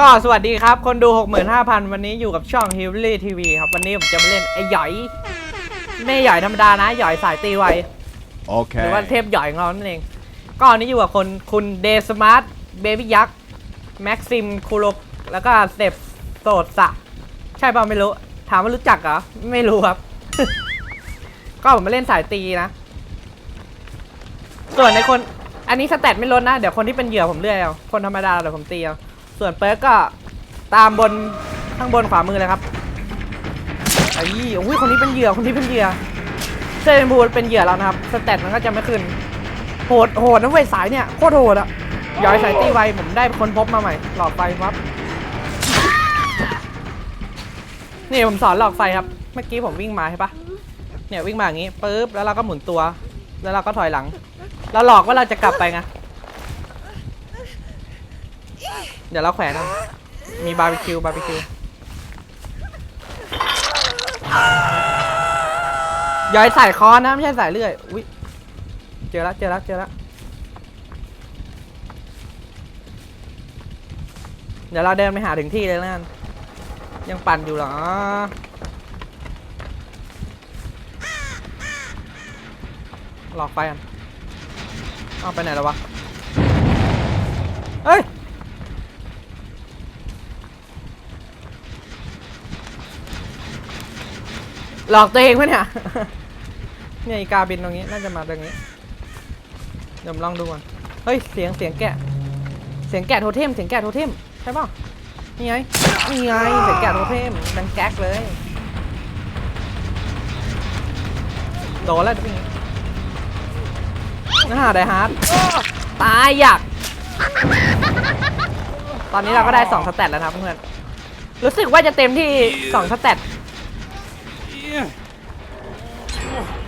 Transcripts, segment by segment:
ก็สวัสดีครับ คนดู 65,000 วันนี้อยู่กับช่อง h i l l y TV ครับ วันนี้ผมจะมาเล่นไอ้หยอย ไม่หยอยธรรมดานะ หยอยสายตีไวหรือว่า Okay. เทพหยอยของเรานั่นเอง ก็วันนี้อยู่กับคนคุณเดสมาร์ทเบบี้ยักษ์แม็กซิมคูโรแล้วก็เซฟโสดสะ ใช่ป่ะไม่รู้ ถามว่ารู้จักเหรอ ไม่รู้ครับ ก็ผมมาเล่นสายตีนะ ส่วนในคนอันนี้สแตทไม่ลดนะ เดี๋ยวคนที่เป็นเหยื่อผมเลื่อยเอาคนธรรมดาเดี๋ยวผมตีเอา ส่วนเปิร์กก็ตามบนข้างบนขวามือเลยครับไอ้ยี่โอ้ยคนนี้เป็นเหยื่อคนนี้เป็นเหยื่อเซนพูเป็นเหยื่อแล้วนะครับสแตทมันก็จะไม่ขึ้นโหดโหดนะเว้ยสายเนี่ยโคตรโหดอะย้อยสายตีไวผมได้คนพบมาใหม่หลอดไฟครับนี่ผมสอนหลอกไฟครับ เมื่อกี้ผมวิ่งมาใช่ปะเนี่ยวิ่งมาอย่างงี้ปุ๊บแล้วเราก็หมุนตัว แล้วเราก็ถอยหลัง เราหลอกว่าเราจะกลับไปไง เดี๋ยวเราแขวนนะมีบาร์บีคิวบาร์บีคิวย้อยสายคอนนะไม่ใช่สายเลื่อยอุ้ยเจอล้วเจอล้วเจอล้วเดี๋ยวเราเดินไปหาถึงที่เลยแล้วกันยังปั่นอยู่เหรอหลอกไปกันเอาไปไหนแล้ววะเฮ้ย หลอกตัวเองปะเนี่ย เนี่ยอีกาบินตรงนี้น่าจะมาตรงนี้เดี๋ยวผมลองดูก่อน เฮ้ยเสียงเสียงแกะ เสียงแกะโทเทมเสียงแกะโทเทมใช่ป่ะนี่ไงนี่ไงเสียงแกะโทเทมดังแก๊กเลยโดนแล้วจะเป็นไงน่าไดฮาร์ดตายอยาก ตอนนี้เราก็ได้สองสแตทแล้วนะครับเพื่อน รู้สึกว่าจะเต็มที่สองสแตท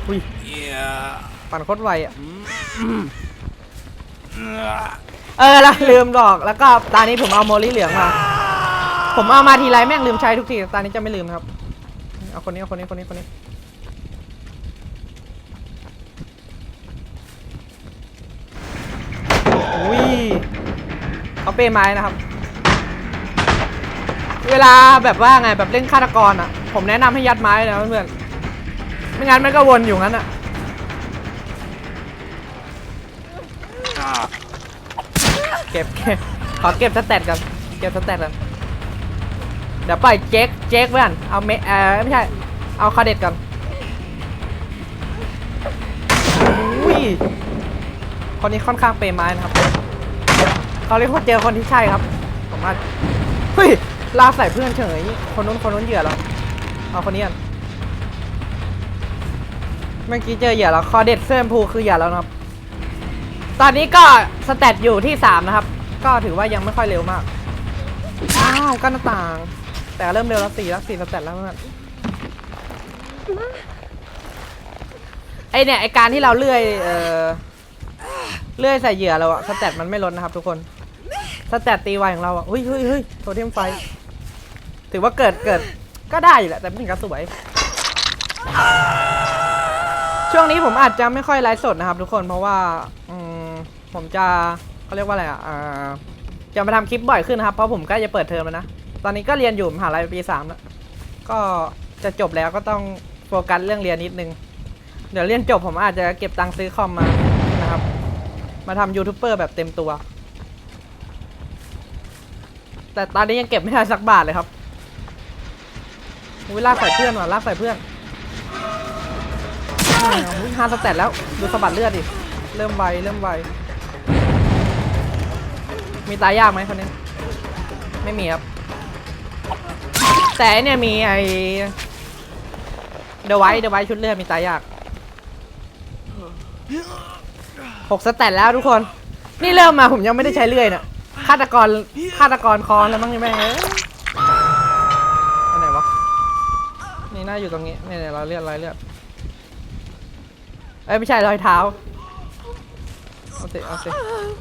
อุ้ยปั่นโคตรไวอะ เออแล้วลืมบอกแล้วก็ตอนนี้ผมเอาโมลี่เหลืองมา ผมเอามาทีไรแม่งลืมใช้ทุกทีตอนนี้จะไม่ลืมนะครับ เอาคนนี้เอาคนนี้คนนี้คนนี้ อุ้ยเขาเปย์ไม้นะครับ เวลาแบบว่าไงแบบเล่นฆาตกรอะ ผมแนะนำให้ยัดไม้นะเพื่อนๆไม่งั้นมันก็วนอยู่งั้นอะเก็บเก็บขอเก็บสแตทกันเก็บสแตทกันเดี๋ยวปล่อยเจ๊กเจ๊กไว้ก่อนเอาเมเออไม่ใช่เอาคาเด็ดกันอุ้ยคนนี้ค่อนข้างเปย์ไม้นะครับเขาเรียกว่าเจอคนที่ใช่ครับผมว่าเฮ้ย ลาใส่เพื่อนเฉย คนนู้นคนนู้นเหยื่อแล้วเอาคนนี้กันเมื่อกี้เจอเหยื่อแล้วคอเด็ดเสื้อมพูคือเหยื่อแล้วนะครับ ตอนนี้ก็สแตทอยู่ที่3นะครับ ก็ถือว่ายังไม่ค่อยเร็วมาก อ้าวก็หน้าต่าง แต่เริ่มเร็วแล้วสี่แล้วสี่สแตทแล้วเพื่อนไอเนี่ยไอการที่เราเลื่อยเออเลื่อยใส่เหยื่อเราอะสแตทมันไม่ลดนะครับทุกคนสแตทตีไวของเราอะเฮ้ยเฮ้ยเฮ้ยโทเทมไฟ ถือว่าเกิดเกิดก็ได้อยู่แหละแต่ไม่ถึงกับสวย ช่วงนี้ผมอาจจะไม่ค่อยไลฟ์สดนะครับ ทุกคนเพราะว่าอืมผมจะเขาเรียกว่าอะไรอะอ่าจะมาทำคลิปบ่อยขึ้นนะครับ เพราะผมใกล้จะเปิดเทอมแล้วนะ ตอนนี้ก็เรียนอยู่มหาลัยปีสามแล้วก็จะจบแล้วก็ต้องโฟกัสเรื่องเรียนนิดนึง เดี๋ยวเรียนจบผมอาจจะเก็บตังค์ซื้อคอมมานะครับ มาทำยูทูบเบอร์แบบเต็มตัว แต่ตอนนี้ยังเก็บไม่ได้สักบาทเลยครับ อุ้ยลากใส่เพื่อนว่ะลากใส่เพื่อนอุ้ยฮาสแตทแล้วดูสะบัดเลือดดิเริ่มไวเริ่มไวมีตายยากไหมคนนี้ ไม่มีครับ แต่เนี่ยมีไอเดวท์เดวท์ชุดเลือดมีตายยากหกสแตทแล้วทุกคน นี่เริ่มมาผมยังไม่ได้ใช้เลื่อยเนี่ยฆาตกรฆาตกรคอนแล้วมั้งยังแม่ น่าอยู่ตรงนี้เนี่ยเนี่ยเราเลือดเรเลือดเอ้ยไม่ใช่รอยเท้าเอาสิเอาสิ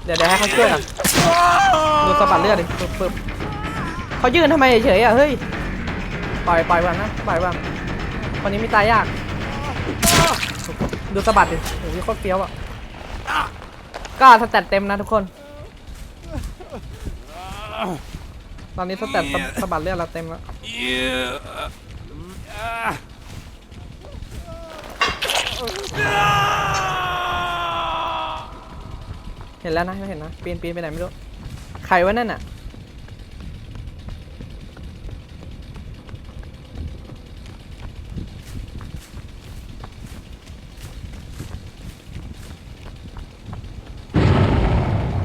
เดี๋ยวเดี๋ยวให้เขาช่วยอะดูสะบัดเลือดดิปึ๊บปึ๊บเขายืนทำไมเฉยๆอะเฮ้ยปล่อยปล่อยวันนะปล่อยวันคนนี้มีตายยาก ดูสะบัดดิโอ้ยโคตรเฟี้ยวอะก็สแตทเต็มนะทุกคน ตอนนี้สแตทสะสะบัดเลือดเราเต็มแล้ว เห็นแล้วนะเห็นนะปีนปีนไปไหนไม่รู้ใครวะนั่นน่ะ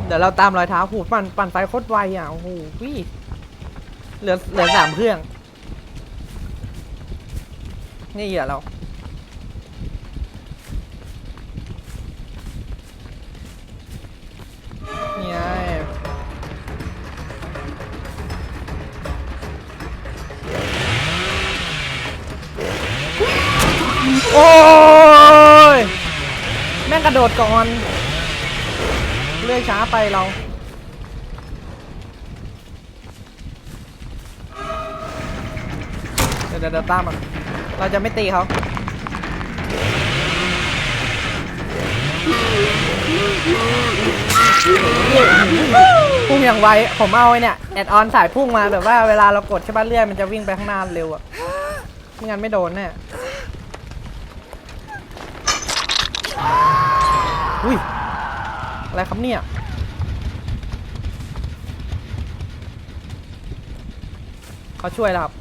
เดี๋ยวเราตามรอยเท้าหูปั่นปั่นไฟโคตรไวอะโอ้โหวิเหลือเหลือสามเครื่อง นี่เหยื่อเรานี่ไงโอ้ย แม่งกระโดดก่อน เลื่อยช้าไปเราเดี๋ยวเดี๋ยวเดี๋ยวตามมัน เราจะไม่ตีเขาพุ่งอย่างไว ผมเอาไอ้เนี่ยแอดออนสายพุ่งมาแบบว่าเวลาเรากดใช่ป่ะเลื่อยมันจะวิ่งไปข้างหน้าเร็วอะไม่งั้นไม่โดนแน่อุ้ย อะไรครับเนี่ย เขาช่วยแล้วครับ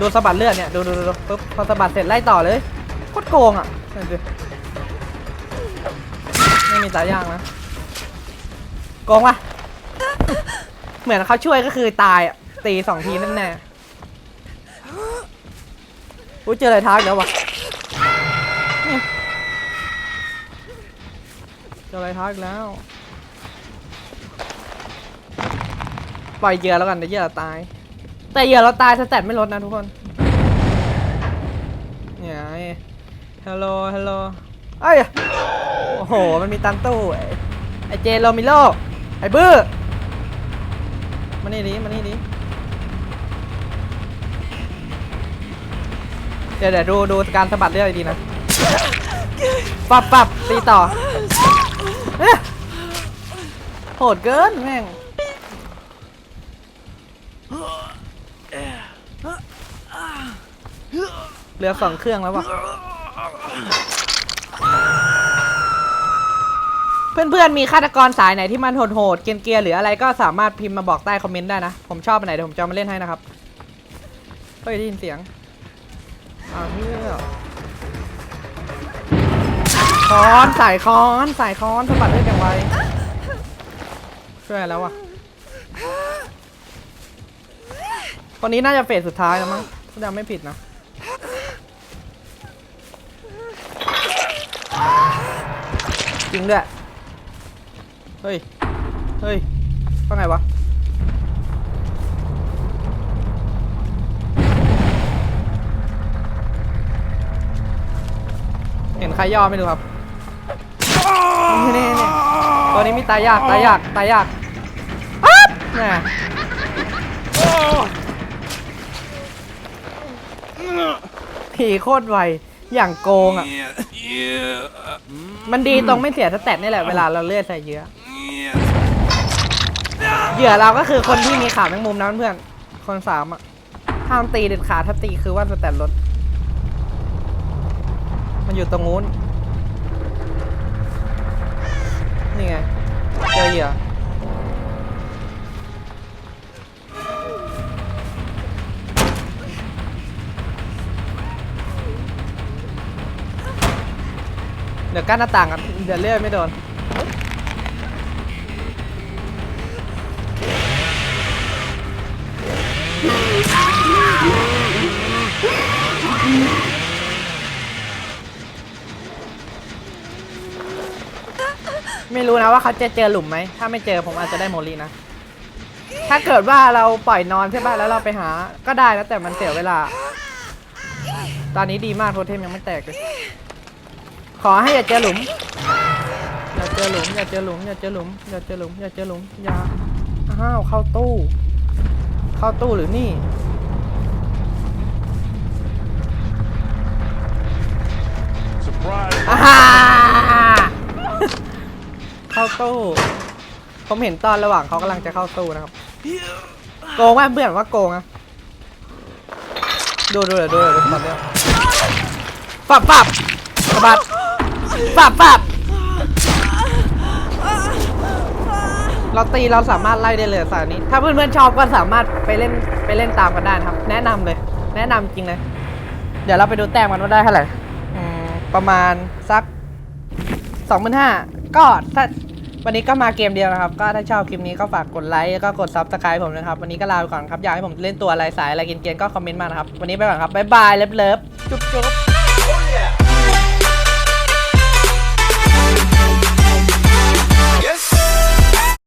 ดูสะบัดเลือดเนี่ย ดูดูดูปุ๊บพอสะบัดเสร็จไล่ต่อเลยโคตรโกงอะนั่นสิไม่มีตายยากนะ โกงปะเหมือนเขาช่วยก็คือตายอะ ตีสองทีนั่นแน่อุ้ยเจออะไรท้าอีกแล้ววะเจออะไรท้าอีกแล้ว ปล่อยเยื่อแล้วกันเดี๋ยวเยื่อตาย แต่เหยื่อเราตายสแตทไม่ลดนะทุกคนเนี่ยฮัลโหลฮัลโหลเอ้ยโอ้โห มันมีตันตู้ไอ้เจโรมิโลไอ้บื้อมานี่ดิมานี่ดิเดี๋ยวเดี๋ยวดูดูการสะบัดเลือดดีนะปับปับตีต่อโหดเกินแม่ง เหลือสองเครื่องแล้ววะเพื่อนๆ มีฆาตกรสายไหนที่มันโหดๆ เกรียนๆ หรืออะไรก็สามารถพิมพ์มาบอกใต้คอมเมนต์ได้นะ ผมชอบอันไหนเดี๋ยวผมจะเอามาเล่นให้นะครับ เฮ้ยได้ยินเสียง อ้าวเฮียคอนสายคอนสายคอนสะบัดเลือดอย่างไวช่วยแล้ววะคนนี้น่าจะเฟสสุดท้ายแล้วมั้งถ้าจำไม่ผิดนะ จริงด้วย เฮ้ย เฮ้ยว่าไงวะ เห็นใครย่อไม่รู้ครับ นี่นี่นี่ตัวนี้มีตายยาก ตายยาก ตายยากอ๊บแน่ผีโคตรไว อย่างโกงอะ มันดีตรงไม่เสียสแตทนี่แหละเวลาเราเลือดใส่เยอะเหยื่อเราก็คือคนที่มีขาแมงมุมนะเพื่อนๆคนสามอะห้ามตีเด็ดขาดถ้าตีคือว่าสแตทลดมันอยู่ตรงนู้นนี่ไงเจอเหยื่อ เดี๋ยวกั้นหน้าต่างกันเดี๋ยวเลื่อยไม่โดนไม่รู้นะว่าเขาจะเจอหลุมไหม ถ้าไม่เจอผมอาจจะได้โมลีนะ ถ้าเกิดว่าเราปล่อยนอนใช่ป่ะแล้วเราไปหา ก็ได้นะแต่มันเสียเวลา ตอนนี้ดีมากโทเทมยังไม่แตกเลย ขอให้อย่าเจอหลุม อย่าเจอหลุม อย่าเจอหลุม อย่าเจอหลุม อย่าเจอหลุม อย่าเจอหลุม อย่า อ้าวเข้าตู้ เข้าตู้หรือนี่ Surprise! อ่าฮ่าเข้าตู้ผมผมเห็นตอนระหว่างเขากำลังจะเข้าตู้นะครับ โกงว่าเพื่อนว่าโกงอะดูดูเลยดูเลยดูตอนเนี้ยปับปับสะบัด ปับปับเราตีเราสามารถไล่ได้เลยสายนี้ ถ้าเพื่อนๆชอบก็สามารถไปเล่นไปเล่นตามกันได้นะครับ แนะนำเลย แนะนำจริงเลย เดี๋ยวเราไปดูแต้มกันว่าได้เท่าไหร่อืมประมาณสักสองหมื่นห้าก็ถ้าวันนี้ก็มาเกมเดียวนะครับ ก็ถ้าชอบคลิปนี้ก็ฝากกดไลค์แล้วก็กดซับสไครต์ผมนะครับ วันนี้ก็ลาไปก่อนครับ อยากให้ผมเล่นตัวอะไรสายอะไรเกรียนๆก็คอมเมนต์มานะครับ วันนี้ไปก่อนครับบ๊ายบายเลิฟๆจุ๊บๆ